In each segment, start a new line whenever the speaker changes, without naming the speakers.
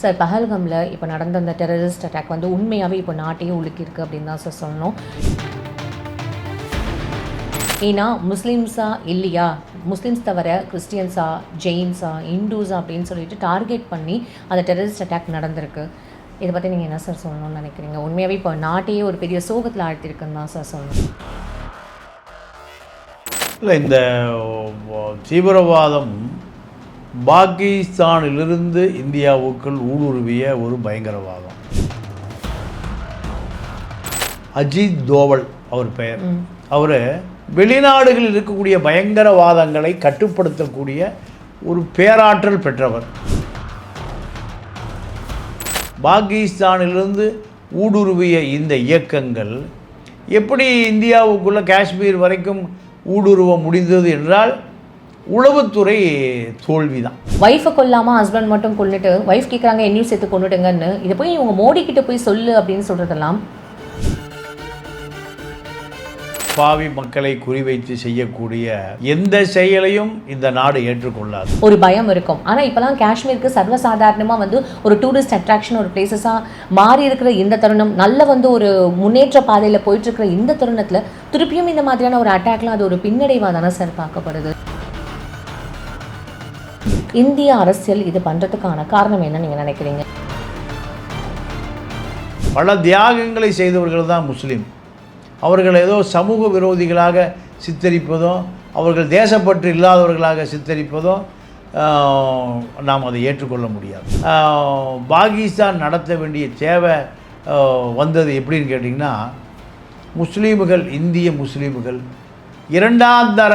Sir பஹல்கமில் இப்போ நடந்த அந்த டெரரிஸ்ட் அட்டாக் வந்து உண்மையாகவே இப்போ நாட்டையே உலுக்கியிருக்கு அப்படின்னு தான் சார் சொல்லணும். ஏன்னா முஸ்லீம்ஸா இல்லையா? முஸ்லீம்ஸ் தவிர கிறிஸ்டியன்ஸா ஜெயின்ஸா இந்துஸா அப்படின்னு சொல்லிட்டு டார்கெட் பண்ணி அந்த டெரரிஸ்ட் அட்டாக் நடந்திருக்கு. இதை பற்றி நீங்கள் என்ன சார் சொல்லணும்னு நினைக்கிறீங்க? உண்மையாகவே இப்போ நாட்டையே ஒரு பெரிய சோகத்தில் ஆழ்த்திருக்குன்னு தான் சார் சொல்லணும்.
இல்லை இந்த தீவிரவாதம் பாகிஸ்தானிலிருந்து இந்தியாவுக்குள் ஊடுருவிய ஒரு பயங்கரவாதம். அஜித் தோவல் அவர் பெயர். அவர் வெளிநாடுகளில் இருக்கக்கூடிய பயங்கரவாதங்களை கட்டுப்படுத்தக்கூடிய ஒரு பேராற்றல் பெற்றவர். பாகிஸ்தானிலிருந்து ஊடுருவிய இந்த இயக்கங்கள் எப்படி இந்தியாவுக்குள்ள காஷ்மீர் வரைக்கும் ஊடுருவ முடிந்தது என்றால் உளவுத்துறை தோல்விதான்.
ஒய்ஃபை கொல்லாமல் ஹஸ்பண்ட் மட்டும் கொண்டுட்டு ஒய்ஃப் கேட்குறாங்க என்னையும் சேர்த்து கொண்டுட்டுங்கன்னு இதை போய் இவங்க மோடி கிட்ட போய் சொல்லு அப்படின்னு சொல்கிறதெல்லாம்
பாவி மக்களை குறிவைத்து செய்யக்கூடிய எந்த செயலையும் இந்த நாடு ஏற்றுக்கொள்ளாது.
ஒரு பயம் இருக்கும். ஆனால் இப்போலாம் காஷ்மீருக்கு சர்வசாதாரணமாக வந்து ஒரு டூரிஸ்ட் அட்ராக்ஷன் ஒரு பிளேசஸாக மாறி இருக்கிற இந்த தருணம் நல்ல வந்து ஒரு முன்னேற்ற பாதையில் போயிட்டு இருக்கிற இந்த தருணத்தில் திருப்பியும் இந்த மாதிரியான ஒரு அட்டாக்லாம் அது ஒரு பின்னடைவாக தானே சார் பார்க்கப்படுது? இந்திய அரசியல் இது பண்ணுறதுக்கான காரணம் என்ன நீங்கள் நினைக்கிறீங்க?
பல தியாகங்களை செய்தவர்கள் தான் முஸ்லீம். அவர்கள் ஏதோ சமூக விரோதிகளாக சித்தரிப்பதோ அவர்கள் தேசப்பற்று இல்லாதவர்களாக சித்தரிப்பதோ நாம் அதை ஏற்றுக்கொள்ள முடியாது. பாகிஸ்தான் நடத்த வேண்டிய தேவை வந்தது எப்படின்னு கேட்டிங்கன்னா முஸ்லீம்கள் இந்திய முஸ்லீம்கள் இரண்டாம் தர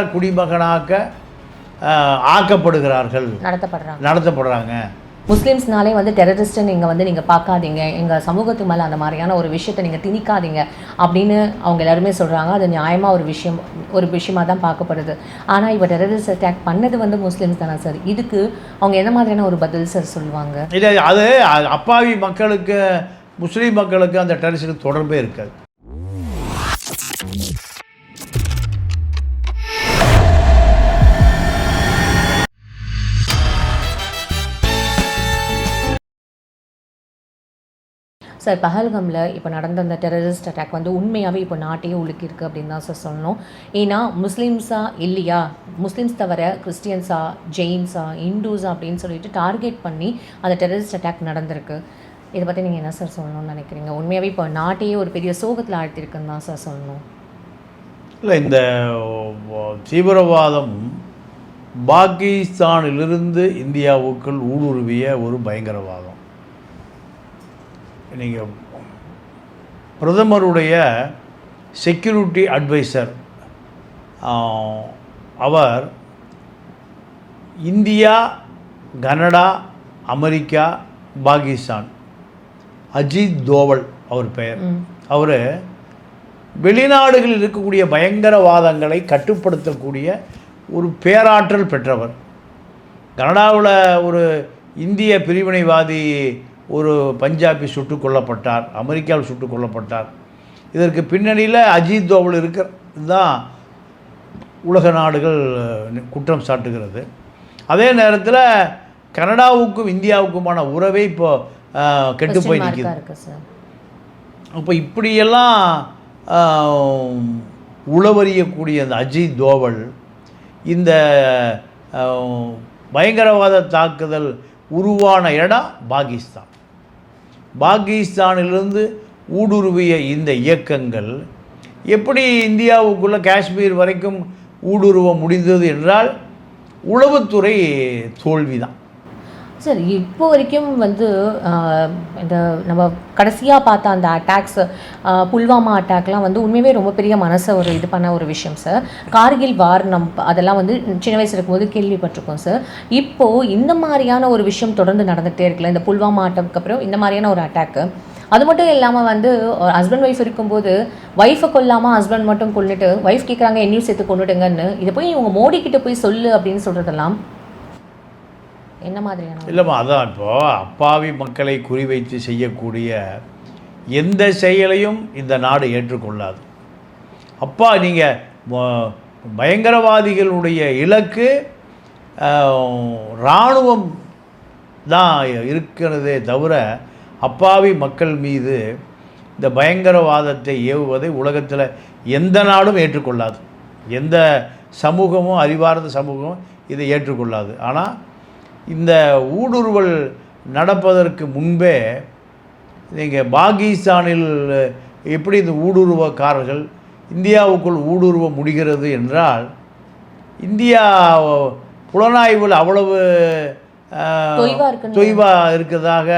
ஆக்கப்படுகிறார்கள்.
நடத்தப்படுறாங்க.
நடத்தப்படுறாங்க.
முஸ்லீம்ஸ்னாலே வந்து டெரரிஸ்ட்டு நீங்கள் வந்து நீங்கள் பார்க்காதீங்க. எங்கள் சமூகத்துக்கு மேலே அந்த மாதிரியான ஒரு விஷயத்தை நீங்கள் திணிக்காதீங்க அப்படின்னு அவங்க எல்லாருமே சொல்கிறாங்க அது நியாயமாக ஒரு விஷயம் ஒரு விஷயமா தான் பார்க்கப்படுது. ஆனால் இப்போ டெரரிஸ்ட் அட்டாக் பண்ணது வந்து முஸ்லீம்ஸ் தானே சார் இதுக்கு அவங்க என்ன மாதிரியான ஒரு பதில் சார் சொல்லுவாங்க?
இல்லை அது அப்பாவி மக்களுக்கு முஸ்லீம் மக்களுக்கு அந்த டெரரிஸ்டுக்கு தொடர்பே இருக்காது.
சார் பஹல்கமில் இப்போ நடந்த அந்த டெரரிஸ்ட் அட்டாக் வந்து உண்மையாகவே இப்போ நாட்டையே உலுக்கியிருக்கு அப்படின்னு தான் சார் சொல்லணும். ஏன்னா முஸ்லீம்ஸா இல்லையா? முஸ்லீம்ஸ் தவிர கிறிஸ்டியன்ஸா ஜெயின்ஸா இந்துஸா அப்படின்னு சொல்லிட்டு டார்கெட் பண்ணி அந்த டெரரிஸ்ட் அட்டாக் நடந்திருக்கு. இதை பற்றி நீங்கள் என்ன சார் சொல்லணும்னு நினைக்கிறீங்க? உண்மையாகவே இப்போ நாட்டையே ஒரு பெரிய சோகத்தில் ஆழ்த்திருக்குன்னு தான் சார் சொல்லணும்.
இல்லை இந்த தீவிரவாதம் பாகிஸ்தானிலிருந்து இந்தியாவுக்குள் ஊடுருவிய ஒரு பயங்கரவாதம். நீங்கள் பிரதமருடைய செக்யூரிட்டி அட்வைசர் அவர் India Canada America Pakistan Ajit Doval அவர் பெயர். அவர் வெளிநாடுகளில் இருக்கக்கூடிய பயங்கரவாதங்களை கட்டுப்படுத்தக்கூடிய ஒரு பேராற்றல் பெற்றவர். கனடாவில் ஒரு இந்திய பிரிவினைவாதி ஒரு பஞ்சாபி சுட்டுக் கொல்லப்பட்டார் அமெரிக்காவில் சுட்டுக் கொல்லப்பட்டார். இதற்கு பின்னணியில் அஜித் தோவல் இருக்கிறது தான் உலக நாடுகள் குற்றம் சாட்டுகிறது. அதே நேரத்தில் கனடாவுக்கும் இந்தியாவுக்குமான உறவே இப்போ கெட்டு போய் நிற்கிது அப்போ இப்படியெல்லாம் உளவறியக்கூடிய அந்த அஜித் தோவல் இந்த பயங்கரவாத தாக்குதல் உருவான இடம் பாகிஸ்தான். பாகிஸ்தானிலிருந்து ஊடுருவிய இந்த இயக்கங்கள் எப்படி இந்தியாவுக்குள்ள காஷ்மீர் வரைக்கும் ஊடுருவ முடிந்தது என்றால் உளவுத்துறை தோல்விதான்.
சார் இப்போ வரைக்கும் வந்து இந்த நம்ம கடைசியாக பார்த்த அந்த அட்டாக்ஸ் புல்வாமா அட்டாக்லாம் வந்து உண்மையாகவே ரொம்ப பெரிய மனசை ஒரு இது பண்ண ஒரு விஷயம் சார். கார்கில் வார் நம் அதெல்லாம் வந்து சின்ன வயசு இருக்கும்போது கேள்விப்பட்டிருக்கோம் சார். இப்போது இந்த மாதிரியான ஒரு விஷயம் தொடர்ந்து நடந்துகிட்டே இருக்குல்ல இந்த புல்வாமா அட்டாக்கு அப்புறம் இந்த மாதிரியான ஒரு அட்டாக்கு அது மட்டும் இல்லாமல் வந்து ஹஸ்பண்ட் ஒய்ஃப் இருக்கும்போது ஒய்ஃபை கொல்லாமல் ஹஸ்பண்ட் மட்டும் கொண்டுட்டு ஒய்ஃப் கேட்குறாங்க என்னையும் சேர்த்து கொண்டுட்டுங்கன்னு இதை போய் இவங்க மோடி கிட்ட போய் சொல்லு அப்படின்னு சொல்கிறதெல்லாம் என்ன மாதிரியான
இல்லைம்மா அதான் இப்போது அப்பாவி மக்களை குறிவைத்து செய்யக்கூடிய எந்த செயலையும் இந்த நாடு ஏற்றுக்கொள்ளாது. அப்பா நீங்கள் பயங்கரவாதிகளுடைய இலக்கு இராணுவம் தான் இருக்கிறதே தவிர அப்பாவி மக்கள் மீது இந்த பயங்கரவாதத்தை ஏவுவதை உலகத்தில் எந்த நாடும் ஏற்றுக்கொள்ளாது. எந்த சமூகமும் அறிவார்ந்த சமூகமும் இதை ஏற்றுக்கொள்ளாது. ஆனால் இந்த ஊடுருவல் நடப்பதற்கு முன்பே நீங்கள் பாகிஸ்தானில் எப்படி இந்த ஊடுருவக்காரர்கள் இந்தியாவுக்குள் ஊடுருவ முடிகிறது என்றால் இந்தியா புலனாய்வில் அவ்வளவு அஹ்,
தொய்வா இருக்குன்னு
தொய்வா இருக்கிறதாக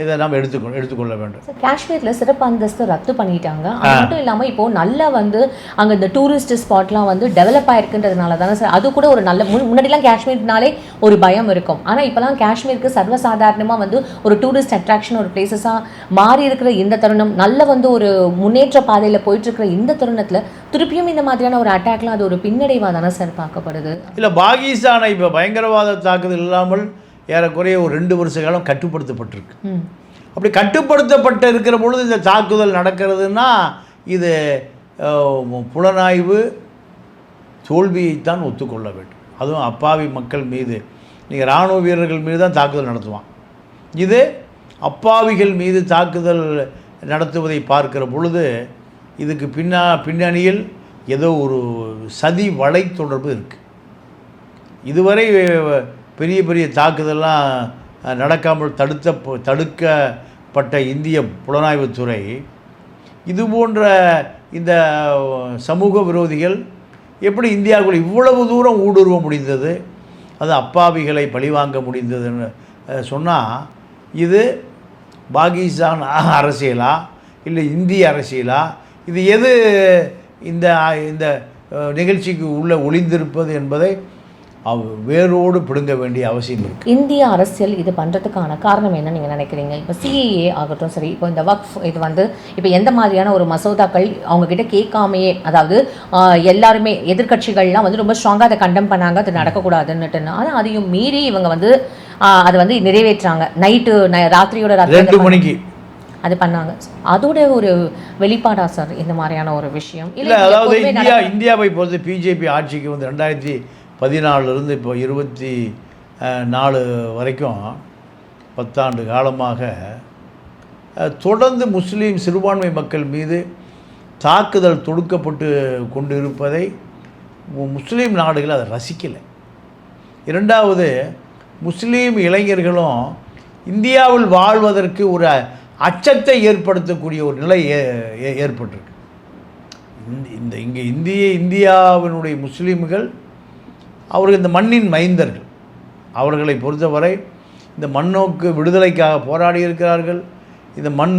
இதை நாம் எடுத்துக்கொள் எடுத்துக்கொள்ள வேண்டும்.
காஷ்மீரில் சிறப்பு அந்தஸ்து ரத்து பண்ணிட்டாங்க. அது மட்டும் இல்லாமல் இப்போ நல்லா வந்து அங்கே இந்த டூரிஸ்ட் ஸ்பாட்லாம் வந்து டெவலப் ஆயிருக்குன்றதுனால தானே சார் அது கூட ஒரு நல்ல முன் முன்னாடிலாம் காஷ்மீர்னாலே ஒரு பயம் இருக்கும். ஆனால் இப்போலாம் காஷ்மீருக்கு சர்வசாதாரணமாக வந்து ஒரு டூரிஸ்ட் அட்ராக்ஷன் ஒரு பிளேசஸாக மாறி இருக்கிற இந்த தருணம் நல்ல வந்து ஒரு முன்னேற்ற பாதையில் போயிட்டு இருக்கிற இந்த தருணத்தில் திருப்பியும் இந்த மாதிரியான ஒரு அட்டாக்லாம் அது ஒரு பின்னடைவாக தானே சார் பார்க்கப்படுது?
இல்லை பாகிஸ்தானை இப்போ பயங்கரவாத தாக்குதல் இல்லாமல் ஏறக்குறைய ஒரு ரெண்டு வருஷ காலம் கட்டுப்படுத்தப்பட்டிருக்கு. அப்படி கட்டுப்படுத்தப்பட்டு இருக்கிற பொழுது இந்த தாக்குதல் நடக்கிறதுனா இது புலனாய்வு தோல்வியைத்தான் ஒத்துக்கொள்ள வேண்டும். அதுவும் அப்பாவி மக்கள் மீது. நீங்கள் இராணுவ வீரர்கள் மீது தான் தாக்குதல் நடத்துவான். இது அப்பாவிகள் மீது தாக்குதல் நடத்துவதை பார்க்கிற பொழுது இதுக்கு பின்னா பின்னணியில் ஏதோ ஒரு சதி வலை தொடர்பு இருக்குது இதுவரை பெரிய பெரிய தாக்குதல்லாம் நடக்காமல் தடுத்த தடுக்கப்பட்ட இந்திய புலனாய்வுத்துறை இது போன்ற இந்த சமூக விரோதிகள் எப்படி இந்தியாவுக்குள் இவ்வளவு தூரம் ஊடுருவ முடிந்தது? அது அப்பாவிகளை பழிவாங்க முடிந்ததுன்னு சொன்னால் இது பாகிஸ்தான் அரசியலா? இல்லை இந்திய அரசியலா? இது எது இந்த இந்த நிகழ்ச்சிக்கு உள்ள ஒளிந்திருப்பது என்பதை அவ் வேரோடு பிடுங்க வேண்டிய அவசியம் இருக்குது
இந்திய அரசியல் இது பண்ணுறதுக்கான காரணம் என்ன நீங்கள் நினைக்கிறீங்க? இப்போ சிஏஏ ஆகட்டும் சரி இப்போ இந்த வக்ஃப் இது வந்து இப்போ எந்த மாதிரியான ஒரு மசோதாக்கள் அவங்க கிட்ட கேட்காமையே அதாவது எல்லாருமே எதிர்க்கட்சிகள்லாம் வந்து ரொம்ப ஸ்ட்ராங்காக அதை கண்டம் பண்ணாங்க அது நடக்கக்கூடாதுன்னுட்டு ஆனால் அதையும் மீறி இவங்க வந்து அதை வந்து நிறைவேற்றுறாங்க நைட்டு ராத்திரியோட ராத்திரி
மணிக்கு.
அது பண்ணாங்க. அதோட ஒரு வெளிப்பாடா சார் இந்த மாதிரியான ஒரு விஷயம்?
இல்லை அதாவது இந்தியா இந்தியாவை பொறுத்து பிஜேபி ஆட்சிக்கு வந்து ரெண்டாயிரத்தி பதினாலிருந்து இப்போ இருபத்தி நாலு வரைக்கும் பத்தாண்டு காலமாக தொடர்ந்து முஸ்லீம் சிறுபான்மை மக்கள் மீது தாக்குதல் தொடுக்கப்பட்டு கொண்டு இருப்பதை முஸ்லீம் நாடுகள் அதை ரசிக்கலை. இரண்டாவது முஸ்லீம் இளைஞர்களும் இந்தியாவில் வாழ்வதற்கு ஒரு அச்சத்தை ஏற்படுத்தக்கூடிய ஒரு நிலை ஏ- ஏ- ஏற்பட்டிருக்கு. இந்த- இந்த இங்கே இந்திய இந்தியாவினுடைய முஸ்லீம்கள் அவர்கள் இந்த மண்ணின் மைந்தர்கள். அவர்களை பொறுத்தவரை இந்த மண்ணோக்கு விடுதலைக்காக போராடி இருக்கிறார்கள். இந்த மண்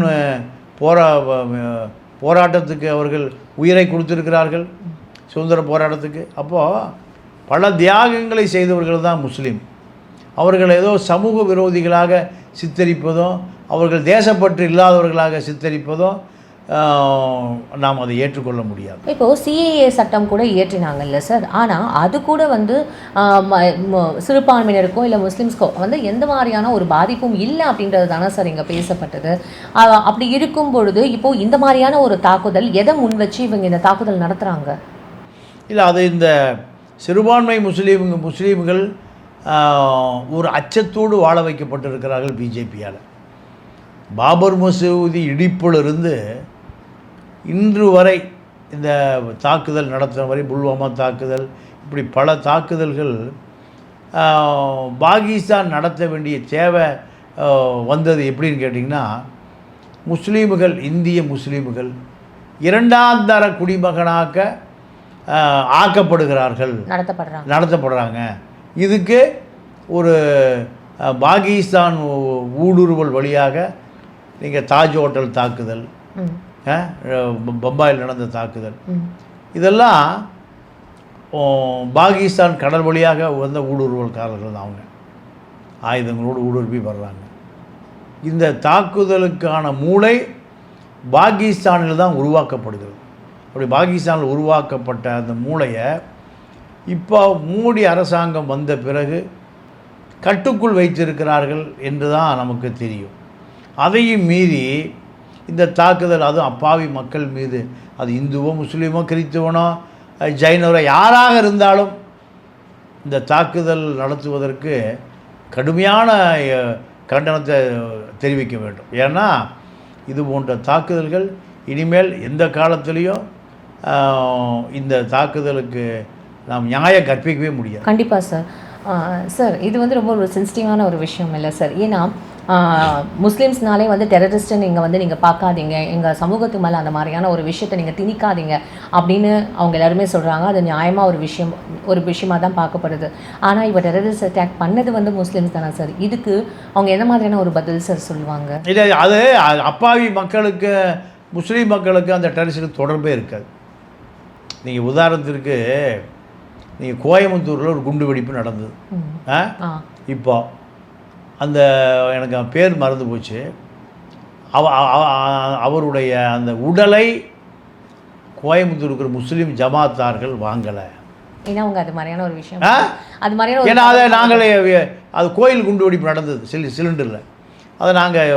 போரா போராட்டத்துக்கு அவர்கள் உயிரை கொடுத்திருக்கிறார்கள். சுதந்திர போராட்டத்துக்கு. அப்போது பல தியாகங்களை செய்தவர்கள் தான் முஸ்லீம். அவர்கள் ஏதோ சமூக விரோதிகளாக சித்தரிப்பதோ அவர்கள் தேசப்பற்று இல்லாதவர்களாக சித்தரிப்பதோ நாம் அதை ஏற்றுக்கொள்ள முடியாது.
இப்போ சிஏஏ சட்டம் கூட இயற்றினாங்கல்ல சார். ஆனால் அது கூட வந்து சிறுபான்மையினருக்கோ இல்லை முஸ்லிம்ஸ்க்கோ வந்து எந்த மாதிரியான ஒரு பாதிப்பும் இல்லை அப்படின்றது தானே சார் இங்கே பேசப்பட்டது. அப்படி இருக்கும் பொழுது இப்போ இந்த மாதிரியான ஒரு தாக்குதல் எதை முன் வச்சு இவங்க இந்த தாக்குதல் நடத்துகிறாங்க
இல்லை அது இந்த சிறுபான்மை முஸ்லீம் முஸ்லீம்கள் ஒரு அச்சத்தோடு வாழ வைக்கப்பட்டிருக்கிறார்கள் பிஜேபியால் பாபர் மசூதி இடிப்பிலிருந்து இன்று வரை இந்த தாக்குதல் நடத்துகிற வரை புல்வாமா தாக்குதல் இப்படி பல தாக்குதல்கள் பாகிஸ்தான் நடத்த வேண்டிய தேவை வந்தது எப்படின்னு கேட்டிங்கன்னா முஸ்லீம்கள் இந்திய முஸ்லீம்கள் இரண்டாம் தர குடிமகனாக்க ஆஹ், ஆக்கப்படுகிறார்கள்.
நடத்தப்படுறாங்க.
நடத்தப்படுறாங்க. இதுக்கு ஒரு பாகிஸ்தான் ஊடுருவல் வழியாக நீங்கள் தாஜ் ஹோட்டல் தாக்குதல் பம்பாயில் நடந்த தாக்குதல். இதெல்லாம் பாகிஸ்தான் கடல் வழியாக வந்த ஊடுருவல்காரர்கள் தான் அவங்க. ஆயுதங்களோடு ஊடுருவி வர்றாங்க. இந்த தாக்குதலுக்கான மூளை பாகிஸ்தானில் தான் உருவாக்கப்படுகிறது. அப்படி பாகிஸ்தானில் உருவாக்கப்பட்ட அந்த மூளையை இப்போ மோடி அரசாங்கம் வந்த பிறகு கட்டுக்குள் வைத்திருக்கிறார்கள் என்று தான் நமக்கு தெரியும். அதையும் மீறி இந்த தாக்குதல் அதுவும் அப்பாவி மக்கள் மீது. அது இந்துவோ முஸ்லீமோ கிறித்துவனோ ஜைனரோ யாராக இருந்தாலும் இந்த தாக்குதல் நடத்துவதற்கு கடுமையான கண்டனத்தை தெரிவிக்க வேண்டும். ஏன்னா இது போன்ற தாக்குதல்கள் இனிமேல் எந்த காலத்துலேயும் இந்த தாக்குதலுக்கு நாம் நியாயம் கற்பிக்கவே முடியாது.
கண்டிப்பாக சார். சார் இது வந்து ரொம்ப ஒரு சென்சிட்டிவான ஒரு விஷயம் இல்லை சார். ஏன்னா முஸ்லிம்ஸ்னாலே வந்து டெரரிஸ்ட்டை நீங்கள் வந்து நீங்கள் பார்க்காதீங்க. எங்கள் சமூகத்துக்கு மேலே அந்த மாதிரியான ஒரு விஷயத்தை நீங்கள் திணிக்காதீங்க அப்படின்னு அவங்க எல்லாருமே சொல்கிறாங்க அது நியாயமாக ஒரு விஷயம் ஒரு விஷயமா தான் பார்க்கப்படுது. ஆனால் இப்போ டெரரிஸ்ட் அட்டாக் பண்ணது வந்து முஸ்லிம்ஸ் தானே சார் இதுக்கு அவங்க என்ன மாதிரியான ஒரு பதில் சார் சொல்லுவாங்க?
இல்லை அது அப்பாவி மக்களுக்கு முஸ்லீம் மக்களுக்கு அந்த டெரரிஸ்டுக்கு தொடர்பே இருக்காது. நீங்கள் உதாரணத்திற்கு நீங்கள் கோயம்புத்தூரில் ஒரு குண்டு வெடிப்பு நடந்தது.
ம்.
ஆ?
ஆ.
இப்போ அந்த எனக்கு அவன் பேர் மறந்து போச்சு. அவ அவ- அவ- அவருடைய அந்த உடலை கோயம்புத்தூர் இருக்கிற முஸ்லீம் ஜமாத்தார்கள் வாங்கலை.
ஏன்னா அவங்க அது மாதிரியான ஒரு விஷயம். அது மாதிரியான
ஏன்னா அதை நாங்களே அது கோயில் குண்டு வெடிப்பு நடந்தது சிலி சிலிண்டரில். அதை நாங்கள்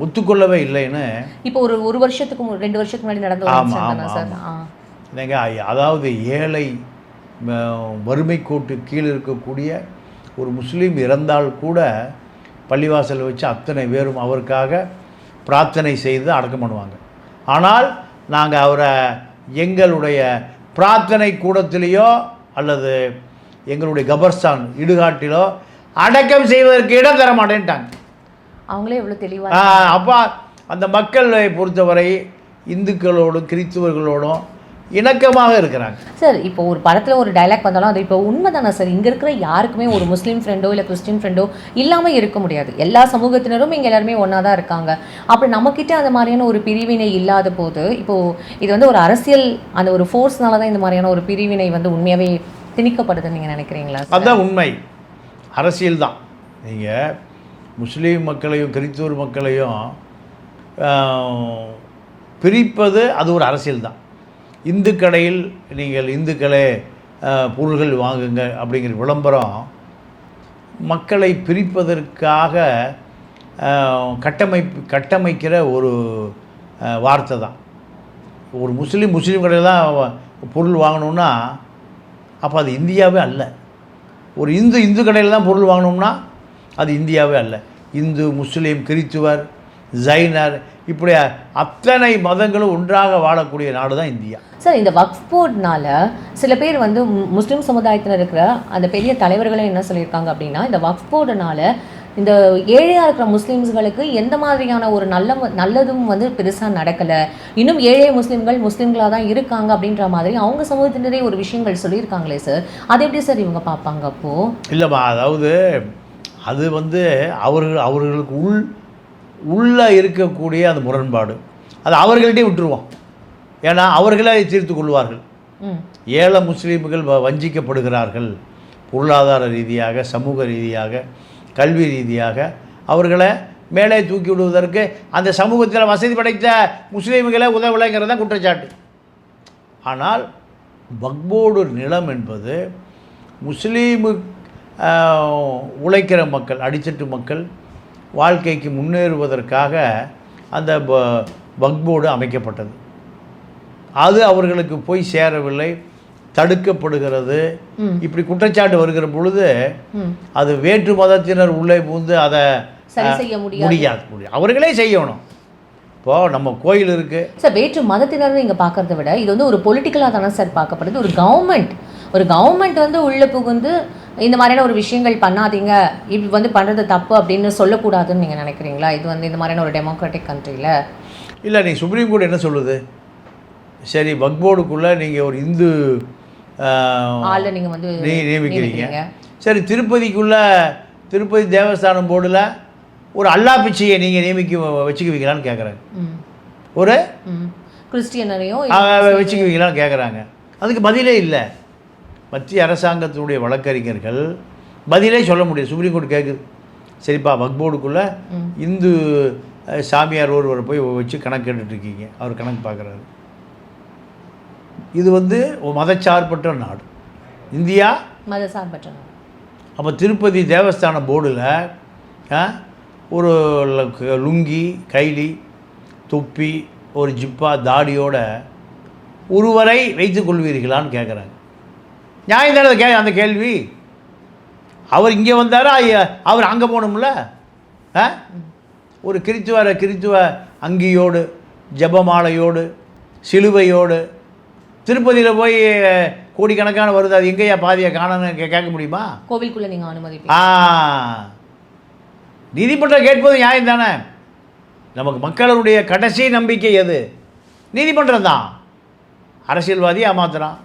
ஒத்துக்கொள்ளவே இல்லைன்னு.
இப்போ ஒரு ஒரு வருஷத்துக்கு ரெண்டு வருஷத்துக்கு முன்னாடி நடந்த ஒரு
ஆமா,
விஷயம் தானே
ஆமா,
சார்? ஆ.
நீங்கள் அதாவது ஏழை வறுமை கோட்டு கீழே இருக்கக்கூடிய ஒரு முஸ்லீம் இறந்தால் கூட பள்ளிவாசல் வச்சு அத்தனை பேரும் அவருக்காக பிரார்த்தனை செய்து அடக்கம் பண்ணுவாங்க. ஆனால் நாங்கள் அவரை எங்களுடைய பிரார்த்தனை கூடத்திலேயோ அல்லது எங்களுடைய கபர்ஸ்தான் இடுகாட்டிலோ அடக்கம் செய்வதற்கு இடம் தர மாட்டேன்ட்டாங்க.
அவங்களே எவ்வளோ தெளிவா
ஆஹ் அப்பா அந்த மக்களை பொறுத்தவரை இந்துக்களோடும் கிறிஸ்துவர்களோடும் இணக்கமாக இருக்கிறாங்க.
சார் இப்போ ஒரு படத்தில் ஒரு டைலாக் வந்தாலும் அது இப்போ உண்மை தானே சார் இங்கே இருக்கிற யாருக்குமே ஒரு முஸ்லீம் ஃப்ரெண்டோ இல்லை கிறிஸ்டின் ஃப்ரெண்டோ இல்லாமல் இருக்க முடியாது. எல்லா சமூகத்தினரும் இங்கே எல்லாருமே ஒன்றா தான் இருக்காங்க. அப்படி நம்மக்கிட்ட அந்த மாதிரியான ஒரு பிரிவினை இல்லாத போது இப்போது இது வந்து ஒரு அரசியல் அந்த ஒரு ஃபோர்ஸ்னால தான் இந்த மாதிரியான ஒரு பிரிவினை வந்து உண்மையாகவே திணிக்கப்படுதுன்னு நீங்கள் நினைக்கிறீங்களா?
அதுதான் உண்மை. அரசியல் தான். நீங்கள் முஸ்லீம் மக்களையும் கிறிஸ்துவர் மக்களையும் பிரிப்பது அது ஒரு அரசியல் தான். இந்து கடையில் நீங்கள் இந்துக்களே பொருள்கள் வாங்குங்க அப்படிங்கிற விளம்பரம் மக்களை பிரிப்பதற்காக கட்டமைப்பு கட்டமைக்கிற ஒரு வார்த்தை தான். ஒரு முஸ்லீம் முஸ்லீம் கடையில் தான் பொருள் வாங்கணும்னா அப்போ அது இந்தியாவே அல்ல. ஒரு இந்து இந்து கடையில் தான் பொருள் வாங்கணும்னா அது இந்தியாவே அல்ல. இந்து முஸ்லீம் கிறித்துவர் ஜைனர் இப்படி அத்தனை மதங்களும் ஒன்றாக வாழக்கூடிய நாடு தான் இந்தியா.
சார் இந்த வக்ஃப் போர்ட்னால சில பேர் வந்து முஸ்லிம் சமுதாயத்தில் இருக்கிற அந்த பெரிய தலைவர்களே என்ன சொல்லியிருக்காங்க அப்படின்னா இந்த வக்ஃப் போர்டுனால இந்த ஏழையாக இருக்கிற முஸ்லீம்ஸ்களுக்கு எந்த மாதிரியான ஒரு நல்ல நல்லதும் வந்து பெருசாக நடக்கலை. இன்னும் ஏழை முஸ்லீம்கள் முஸ்லீம்களாக தான் இருக்காங்க அப்படின்ற மாதிரி அவங்க சமூகத்தினரே ஒரு விஷயங்கள் சொல்லியிருக்காங்களே சார். அது எப்படி சார் இவங்க பார்ப்பாங்க அப்போது
இல்லைம்மா அதாவது அது வந்து அவர்கள் அவர்களுக்கு உள் உள்ளே இருக்கக்கூடிய அந்த முரண்பாடு அது அவர்கள்ட்டே விட்டுருவோம். ஏன்னா அவர்களே அதை தீர்த்து கொள்வார்கள். ஏழை முஸ்லீம்கள் வ- வஞ்சிக்கப்படுகிறார்கள். பொருளாதார ரீதியாக சமூக ரீதியாக கல்வி ரீதியாக அவர்களை மேலே தூக்கி விடுவதற்கு அந்த சமூகத்தில் வசதி படைத்த முஸ்லீம்களை உதவலைங்கிறது தான் குற்றச்சாட்டு. ஆனால் பக்போடு நிலம் என்பது முஸ்லீமு உழைக்கிற மக்கள் அடித்தட்டு மக்கள் வாழ்க்கைக்கு முன்னேறுவதற்காக அந்த ப பக்போர்டு அமைக்கப்பட்டது. அது அவர்களுக்கு போய் சேரவில்லை தடுக்கப்படுகிறது. இப்படி குற்றச்சாட்டு வருகிற பொழுது அது வேற்று மதத்தினர் உள்ளே புகுந்து அதை
சரி செய்ய முடியாது.
முடியாது முடியாது. அவர்களே செய்யணும். இப்போது நம்ம கோயில் இருக்குது
சார் வேற்று மதத்தினர் நீங்கள் பார்க்கறத விட இது வந்து ஒரு பொலிட்டிக்கலாக தானே சார் பார்க்கப்படுது. ஒரு கவர்மெண்ட் ஒரு கவர்மெண்ட் வந்து உள்ளே புகுந்து இந்த மாதிரியான ஒரு விஷயங்கள் பண்ணாதீங்க. இப்படி வந்து பண்ணுறது தப்பு அப்படின்னு சொல்லக்கூடாதுன்னு நீங்கள் நினைக்கிறீங்களா? இது வந்து இந்த மாதிரியான ஒரு டெமோக்ராட்டிக் கண்ட்ரியில்
இல்லை நீ சுப்ரீம் கோர்ட் என்ன சொல்லுது? சரி வக்போர்டுக்குள்ளே நீங்கள் ஒரு இந்து
ஆளில் நீங்கள் வந்து
நியமிக்கிறீங்க. சரி திருப்பதிக்குள்ளே திருப்பதி தேவஸ்தானம் போர்டில் ஒரு அல்லா பிச்சையை நீங்கள் நியமிக்க வச்சுக்குவீங்களான்னு கேட்குறாங்க ஒரு?
கிறிஸ்டியனரையும்
வச்சுக்குவீங்களான்னு கேட்குறாங்க அதுக்கு பதிலே இல்லை. மத்திய அரசாங்கத்தினுடைய வழக்கறிஞர்கள் பதிலே சொல்ல முடியாது. சுப்ரீம் கோர்ட் கேட்குது சரிப்பா வக்போர்டுக்குள்ளே. இந்து சாமியார் ஒருவரை போய் வச்சு கணக்கு கேட்டுட்டு இருக்கீங்க. அவர் கணக்கு பார்க்குறாரு இது வந்து மதச்சார்பற்ற நாடு. இந்தியா?
மத சார்பற்ற நாடு.
அப்போ திருப்பதி தேவஸ்தான போர்டில் ஒரு லுங்கி கைலி தொப்பி ஒரு ஜிப்பா தாடியோட ஒருவரை வைத்துக் கொள்வீர்களான்னு கேட்குறாங்க நியாயம் தானே கே அந்த கேள்வி? அவர் இங்கே வந்தார்? அவர் அங்கே போகணும்ல? ஆ? ஒரு கிறித்துவர கிறித்துவ அங்கியோடு ஜெபமாலையோடு சிலுவையோடு திருப்பதியில் போய் கோடிக்கணக்கான வருது. அது எங்கேயா பாதியை காணன்னு கேட்க முடியுமா?
கோவிலுக்குள்ள நீங்க அனுமதி
ஆ. நீதிமன்றம் கேட்பது நியாயம் தானே நமக்கு மக்களுடைய கடைசி நம்பிக்கை எது? நீதிமன்றம் தான். அரசியல்வாதி ஏமாத்துறான்.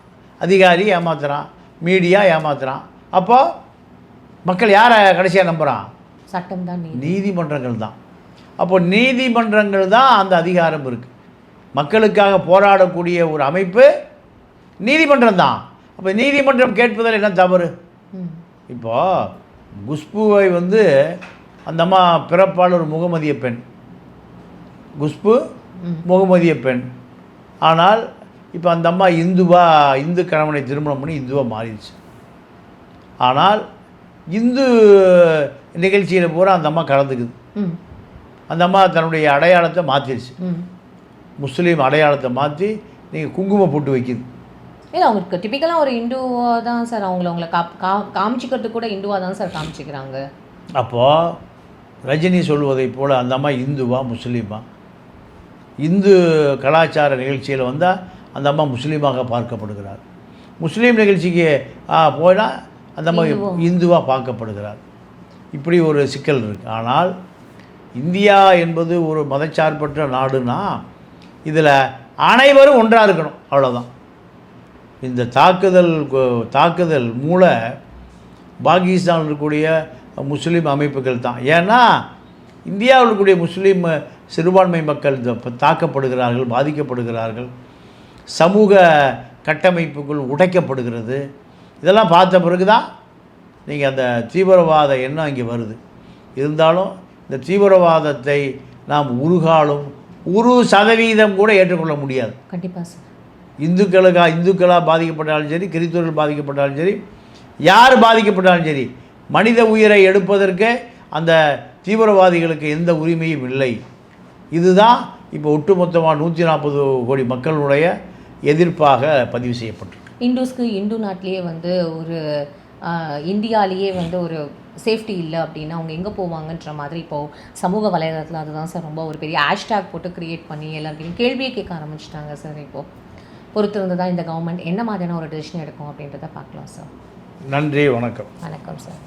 அதிகாரி ஏமாத்துறான் மீடியா ஏமாத்துறான். அப்போ மக்கள் யாரை கடைசியாக நம்புகிறான்
சட்டம் தான் நீதி.
நீதிமன்றங்கள் தான். அப்போ நீதிமன்றங்கள் தான் அந்த அதிகாரம் இருக்குது மக்களுக்காக போராடக்கூடிய ஒரு அமைப்பு நீதிமன்றம் தான். அப்போ நீதிமன்றம் கேட்பதில் என்ன தவறு?
ம்.
இப்போ குஷ்புவை வந்து அந்த அம்மா பிறப்பால் ஒரு முகமதிய பெண். குஷ்பு. முகமதிய பெண். ஆனால் இப்போ அந்த அம்மா இந்துவா இந்து கணவனை திருமணம் பண்ணி இந்துவாக மாறிடுச்சு. ஆனால் இந்து நிகழ்ச்சியில் பூரா அந்த அம்மா கலந்துக்குது. அந்த அம்மா தன்னுடைய அடையாளத்தை மாற்றிடுச்சு முஸ்லீம் அடையாளத்தை மாற்றி நீங்கள் குங்குமம் போட்டு வைக்குது.
இல்லை அவங்களுக்கு டிப்பிக்கலாக ஒரு இந்துவாக தான் சார் அவங்கள அவங்கள கா காமிச்சிக்கிறதுக்கு கூட இந்துவாக தான் சார் காமிச்சிக்கிறாங்க.
அப்போது ரஜினி சொல்வதைப் போல் அந்த அம்மா இந்துவா முஸ்லீமா? இந்து கலாச்சார நிகழ்ச்சியில் வந்தால் அந்த அம்மா முஸ்லீமாக பார்க்கப்படுகிறார். முஸ்லீம் நிகழ்ச்சிக்கு போனால் அந்த அம்மா
இந்துவா.
இந்துவாக பார்க்கப்படுகிறார். இப்படி ஒரு சிக்கல் இருக்குது ஆனால் இந்தியா என்பது ஒரு மதச்சார்பற்ற நாடுனா இதில் அனைவரும் ஒன்றாக இருக்கணும். அவ்வளோதான் இந்த தாக்குதல் தாக்குதல் மூல பாகிஸ்தானில் இருக்கக்கூடிய முஸ்லீம் அமைப்புகள் தான். ஏன்னா இந்தியாவில் இருக்கக்கூடிய முஸ்லீம் சிறுபான்மை மக்கள் தாக்கப்படுகிறார்கள் பாதிக்கப்படுகிறார்கள். சமூக கட்டமைப்புகள் உடைக்கப்படுகிறது. இதெல்லாம் பார்த்த பிறகு தான் நீங்கள் அந்த தீவிரவாத எண்ணம் இங்கே வருது. இருந்தாலும் இந்த தீவிரவாதத்தை நாம் உருகாலும் ஒரு சதவீதம் கூட ஏற்றுக்கொள்ள முடியாது.
கண்டிப்பாக சார்.
இந்துக்களுக்கா இந்துக்களாக பாதிக்கப்பட்டாலும் சரி கிறிஸ்தவர்கள் பாதிக்கப்பட்டாலும் சரி யார் பாதிக்கப்பட்டாலும் சரி மனித உயிரை எடுப்பதற்கு அந்த தீவிரவாதிகளுக்கு எந்த உரிமையும் இல்லை. இதுதான் இப்போ ஒட்டுமொத்தமாக நூற்றி நாற்பது கோடி மக்களுடைய எதிர்ப்பாக பதிவு செய்யப்பட்டிருக்கு.
இந்துஸ்க்கு இந்து நாட்டிலேயே வந்து ஒரு இந்தியாலேயே வந்து ஒரு சேஃப்டி இல்லை அப்படின்னா அவங்க எங்கே போவாங்கன்ற மாதிரி இப்போது சமூக வலைதளத்தில் அதுதான் சார் ரொம்ப ஒரு பெரிய ஹேஷ்டேக் போட்டு க்ரியேட் பண்ணி எல்லாருக்கையும் கேள்வியே கேட்க ஆரம்பிச்சிட்டாங்க சார் இப்போது பொறுத்திருந்து தான் இந்த கவர்மெண்ட் என்ன மாதிரியான ஒரு டெசிஷன் எடுக்கும் அப்படின்றத பார்க்கலாம் சார்.
நன்றி வணக்கம்.
வணக்கம் சார்.